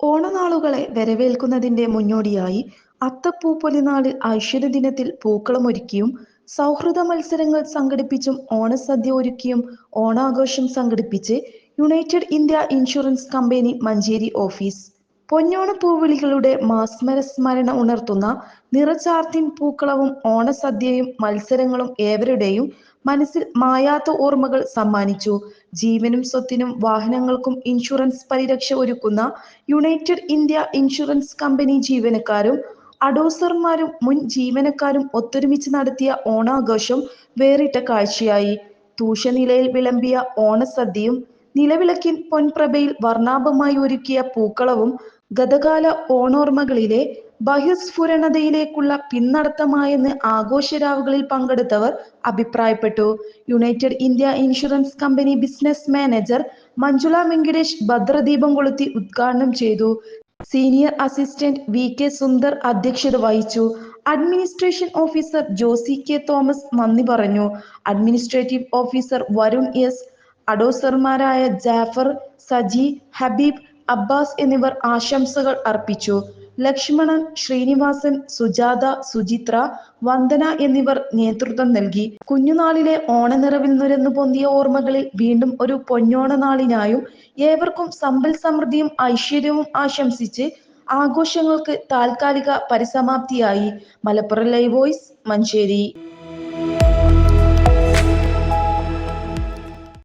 ഓണനാളുകളെ വരവേൽക്കുന്നതിന്റെ മുന്നോടിയായി അത്തപ്പൂ ഐശ്വര്യ ഐശ്വര്യദിനത്തിൽ പൂക്കളമൊരുക്കിയും സൗഹൃദ മത്സരങ്ങൾ സംഘടിപ്പിച്ചും ഓണസദ്യ ഒരുക്കിയും ഓണാഘോഷം സംഘടിപ്പിച്ച് United India insurance company Manjeri office പൊന്നോണപ്പൂവിളികളുടെ മാസ്മര സ്മരണ ഉണർത്തുന്ന നിറചാർത്തിൻ പൂക്കളവും ഓണസദ്യയും മത്സരങ്ങളും ഏവരുടെയും മനസ്സിൽ മായാത്ത ഓർമ്മകൾ സമ്മാനിച്ചു. ജീവനും സ്വത്തിനും വാഹനങ്ങൾക്കും ഇൻഷുറൻസ് പരിരക്ഷ ഒരുക്കുന്ന യുണൈറ്റഡ് ഇന്ത്യ ഇൻഷുറൻസ് കമ്പനി ജീവനക്കാരും അഡോസർമാരും മുൻ ജീവനക്കാരും ഒത്തൊരുമിച്ച് നടത്തിയ ഓണാഘോഷം വേറിട്ട കാഴ്ചയായി. തൂഷനിലയിൽ വിളമ്പിയ ഓണസദ്യയും നിലവിളക്കിൻ പൊൻപ്രഭയിൽ വർണാഭമായി ഒരുക്കിയ പൂക്കളവും ഗതകാല ഓണോർമ്മകളിലെ ബഹിസ്ഫുരണതയിലേക്കുള്ള പിന്നടത്തമായെന്ന് ആഘോഷരാവുകളിൽ പങ്കെടുത്തവർ അഭിപ്രായപ്പെട്ടു. United India insurance company business manager Manjula Venkatesh ഭദ്രദീപം കൊളുത്തി ഉദ്ഘാടനം ചെയ്തു. Senior assistant V K Sundar അധ്യക്ഷത വഹിച്ചു. Administration officer Josy K Thomas നന്ദി പറഞ്ഞു. അഡ്മിനിസ്ട്രേറ്റീവ് ഓഫീസർ വരുൺ എസ് അഡോസർമാരായ ജാഫർ സജി ഹബീബ് അബ്ബാസ് എന്നിവർ ആശംസകൾ അർപ്പിച്ചു. ലക്ഷ്മണൻ ശ്രീനിവാസൻ സുജാത സുചിത്ര വന്ദന എന്നിവർ നേതൃത്വം നൽകി. കുഞ്ഞുനാളിലെ ഓണനിറവിൽ നുരന്നു പൊന്തിയ ഓർമ്മകളിൽ വീണ്ടും ഒരു പൊന്നോണ നാളിനായും ഏവർക്കും സമ്പൽ സമൃദ്ധിയും ഐശ്വര്യവും ആശംസിച്ച് ആഘോഷങ്ങൾക്ക് താൽക്കാലിക പരിസമാപ്തിയായി. Malappuram live voice Manjeri.